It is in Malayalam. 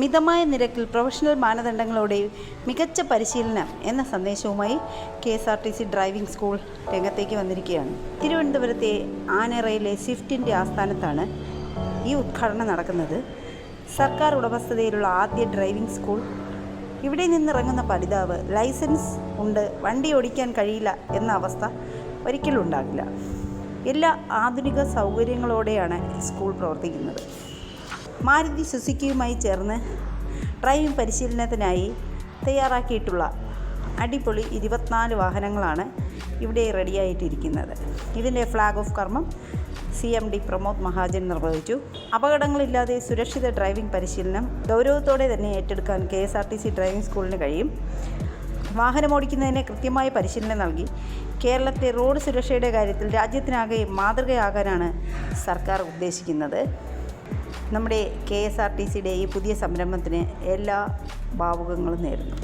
മിതമായ നിരക്കിൽ പ്രൊഫഷണൽ മാനദണ്ഡങ്ങളോടെ മികച്ച പരിശീലനം എന്ന സന്ദേശവുമായി K S R T C driving school രംഗത്തേക്ക് വന്നിരിക്കുകയാണ്. തിരുവനന്തപുരത്തെ ആനറയിലെ സ്വിഫ്റ്റിന്റെ ആസ്ഥാനത്താണ് ഈ ഉദ്ഘാടനം നടക്കുന്നത്. സർക്കാർ ഉടമസ്ഥതയിലുള്ള ആദ്യ ഡ്രൈവിംഗ് സ്കൂൾ. ഇവിടെ നിന്നിറങ്ങുന്ന പഠിതാവ് ലൈസൻസ് ഉണ്ട് വണ്ടി ഓടിക്കാൻ കഴിയില്ല എന്ന അവസ്ഥ ഒരിക്കലും ഉണ്ടാകില്ല. എല്ലാ ആധുനിക സൗകര്യങ്ങളോടെയാണ് സ്കൂൾ പ്രവർത്തിക്കുന്നത്. മാരുതി സുസുക്കിയുമായി ചേർന്ന് ഡ്രൈവിംഗ് പരിശീലനത്തിനായി തയ്യാറാക്കിയിട്ടുള്ള അടിപൊളി ഇരുപത്തിനാല് വാഹനങ്ങളാണ് ഇവിടെ റെഡിയായിട്ടിരിക്കുന്നത്. ഇതിന്റെ ഫ്ലാഗ് ഓഫ് കർമ്മം C M D Pramod Mahajan നിർവഹിച്ചു. അപകടങ്ങളില്ലാതെ സുരക്ഷിത ഡ്രൈവിംഗ് പരിശീലനം ഗൗരവത്തോടെ തന്നെ ഏറ്റെടുക്കാൻ K S R T C driving സ്കൂളിന് കഴിയും. വാഹനമോടിക്കുന്നതിന് കൃത്യമായ പരിശീലനം നൽകി. കേരളത്തെ റോഡ് സുരക്ഷയുടെ കാര്യത്തിൽ രാജ്യത്തിനാകെ മാതൃകയാകാനാണ് സർക്കാർ ഉദ്ദേശിക്കുന്നത്. നമ്മുടെ കെ എസ് ആർ ടി സിയുടെ ഈ പുതിയ സംരംഭത്തിന് എല്ലാ ഭാവുകങ്ങളും നേരുന്നു.